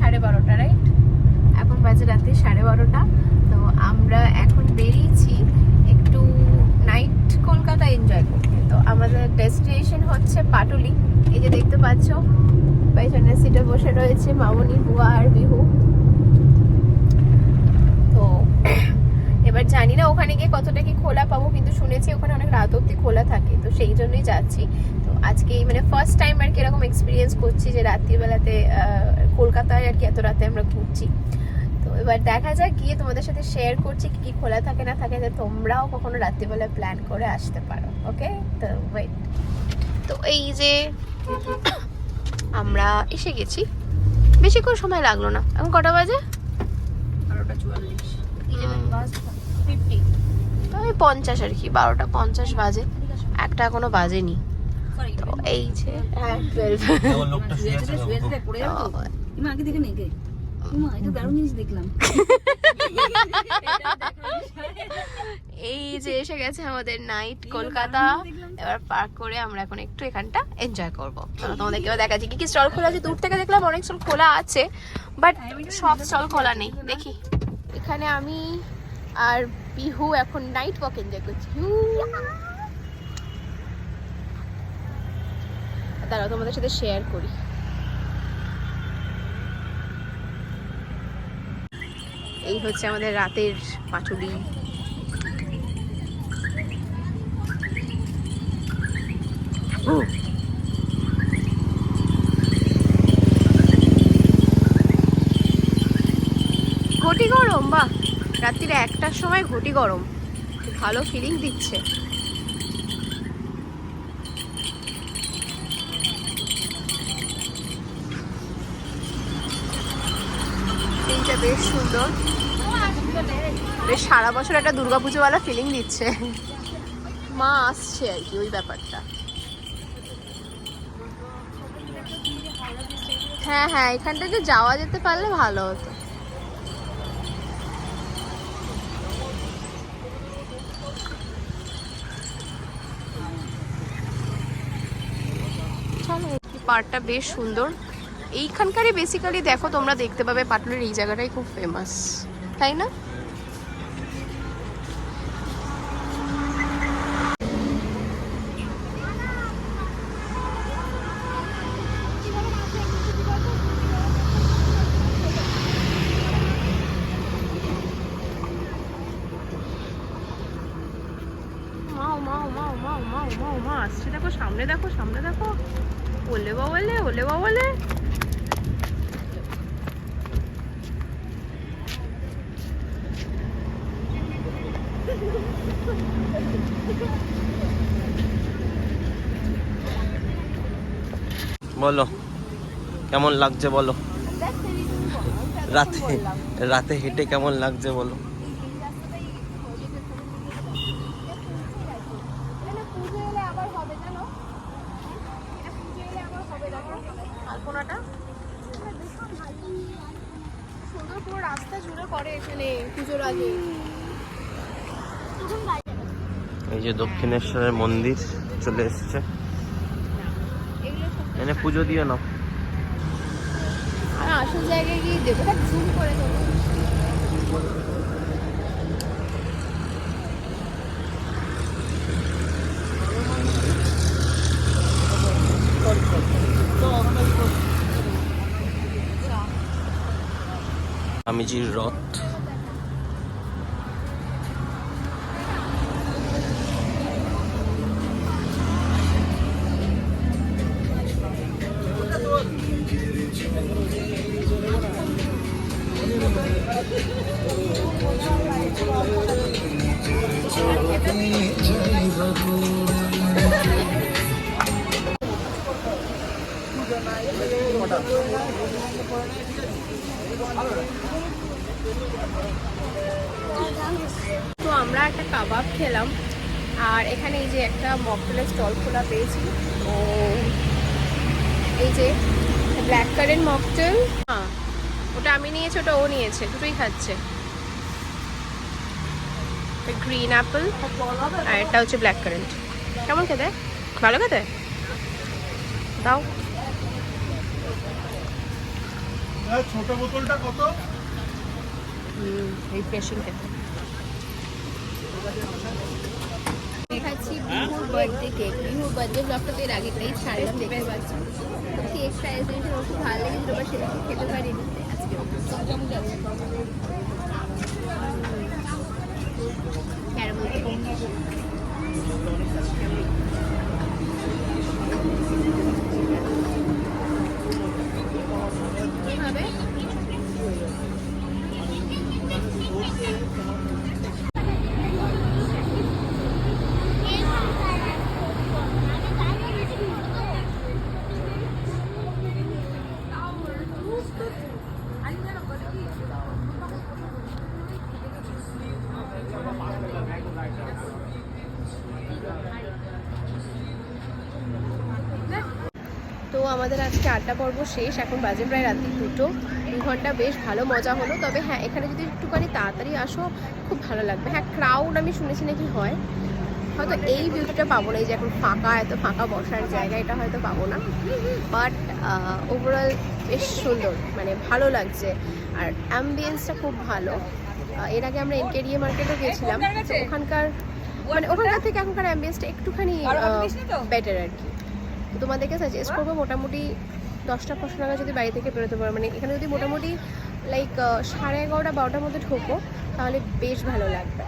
সাড়ে বারোটা রাইট এখন বাজে রাতে সাড়ে বারোটা, তো আমরা এখন বেরিয়েছি একটু নাইট কলকাতা এনজয় করতে। তো আমাদের ডেস্টিনেশন হচ্ছে পাটুলি। এই যে দেখতে পাচ্ছ, পেছনের সিটে বসে রয়েছে মামনি, বুয়া আর বিহু। তো এবার জানি না ওখানে গিয়ে কতটা কি খোলা পাবো, কিন্তু শুনেছি ওখানে অনেক রাত অব্দি খোলা থাকে, তো সেই জন্যই যাচ্ছি। তো আজকে মানে ফার্স্ট টাইম আর কি এরকম এক্সপিরিয়েন্স করছি যে রাত্রিবেলাতে কলকাতায় আর কি এত রাতে আমরা ঘুরছি তো এবার দেখা যাক গিয়ে তোমাদের সাথে শেয়ার করছি কি কি খোলা থাকে না থাকে যে তোমরাও কখনো রাত্রিবেলা প্ল্যান করে আসতে পারো ওকে তো ওয়েট তো এই যে আমরা এসে গেছি বেশিক্ষণ সময় লাগল না এখন কটা বাজে বারোটা চুয়াল্লিশ ফিফটি ওই পঞ্চাশ আর কি বারোটা পঞ্চাশ বাজে একটা এখনও বাজেনি তো এই যে হ্যাঁ টুয়েলভ আগে দেখে নেই এটা দারুণ জিনিস দেখলাম। এই যে এসে গেছে আমাদের নাইট কলকাতা। এবার পার্ক করে আমরা এখন একটু এখানটা এনজয় করব। চলো তোমাদেরকে এবার দেখাচ্ছি কি কি স্টল খোলা আছে। দূর থেকে দেখলাম অনেক স্টল খোলা আছে বাট সব স্টল খোলা নেই। দেখি। এখানে আমি আর বিহু এখন নাইট ওয়াক এনজয় করছি। দাঁড়াও তোমাদের সাথে শেয়ার করি। এই হচ্ছে আমাদের রাতের পাটুলি। ঘটি গরম বা রাত্রির একটার সময় ঘটি গরম। ভালো ফিলিং দিচ্ছে। বেশ সুন্দর। বেশ সারা বছর একটা দুর্গাপুজোওয়ালা ফিলিং দিচ্ছে। মা আসছে আর কি ওই ব্যাপারটা। হ্যাঁ হ্যাঁ এখানটাতে যাওয়া যেতে পারলে ভালো হতো। পার্কটা বেশ সুন্দর। এইখানকারই বেসিক্যালি দেখো, তোমরা দেখতে পাবে পাটুলির এই জায়গাটাই খুব ফেমাস তাই না? দেখো, সামনে দেখো সামনে দেখো। ওলে বাবলে ওলে বাবলে। বলো, কেমন লাগছে বলো? রাতে রাতে হেঁটে কেমন লাগছে বলো? রাস্তা জুড়ে করে এখানে পুজোর আগে। এই যে দক্ষিণেশ্বরের মন্দির চলে এসছে। এনে পুজো দিও না আর আসল জায়গায় গিয়ে দেবো জুম করে স্বামীজির রথ। তো আমরা একটা কাবাব খেলাম, আর এখানে এই যে একটা মকটেলের স্টল খোলা পেয়েছি। ও, এই যে ব্ল্যাক কারেন্ট মকটেল হ্যাঁ ওটা আমি নিয়েছি ওটা ও নিয়েছে দুটোই খাচ্ছে। গ্রিন অ্যাপেল আর এটা হচ্ছে ব্ল্যাক কারেন্ট কেমন খেতে? ভালো খেতে? দাও। হ্যাঁ ছোট বোতলটা কত? রিফ্রেশিং খেতে দেখাচ্ছি বিহুর বার্থডে কেক বিহুর বার্থডে ব্লগটা তো এর আগেটাই ছাড়লাম দেখতে পাচ্ছি। তো কেকটা খুব ভালো লেগেছিল বা সেটা খেতে পারিনি। আজকে ক্যারামেল কি হবে তো আমাদের আজকে আড্ডা পর্ব শেষ এখন বাজে প্রায় রাত্রি দুটো। দু ঘণ্টা বেশ ভালো মজা হলো। তবে হ্যাঁ এখানে যদি একটুখানি তাড়াতাড়ি আসো খুব ভালো লাগবে। হ্যাঁ ক্রাউড আমি শুনেছি নাকি হয়। হয়তো এই বিউটিটা পাবো না এই যে এখন ফাঁকা এত ফাঁকা বসার জায়গা এটা হয়তো পাবো না। বাট ওভারঅল বেশ সুন্দর মানে ভালো লাগছে। আর অ্যাম্বিয়েন্সটা খুব ভালো। এর আগে আমরা এনকেডিএ মার্কেটও গেছিলাম তো ওখানকার মানে ওখানকার থেকে এখনকার অ্যাম্বিয়েন্সটা একটুখানি বেটার আর কি। তোমাদেরকে সাজেস্ট করব মোটামুটি দশটা পাঁচশো টাকা যদি বাড়ি থেকে বেরোতে পারো। মানে এখানে যদি মোটামুটি লাইক সাড়ে এগারোটা, বারোটার মধ্যে ঢোকো, তাহলে বেশ ভালো লাগবে।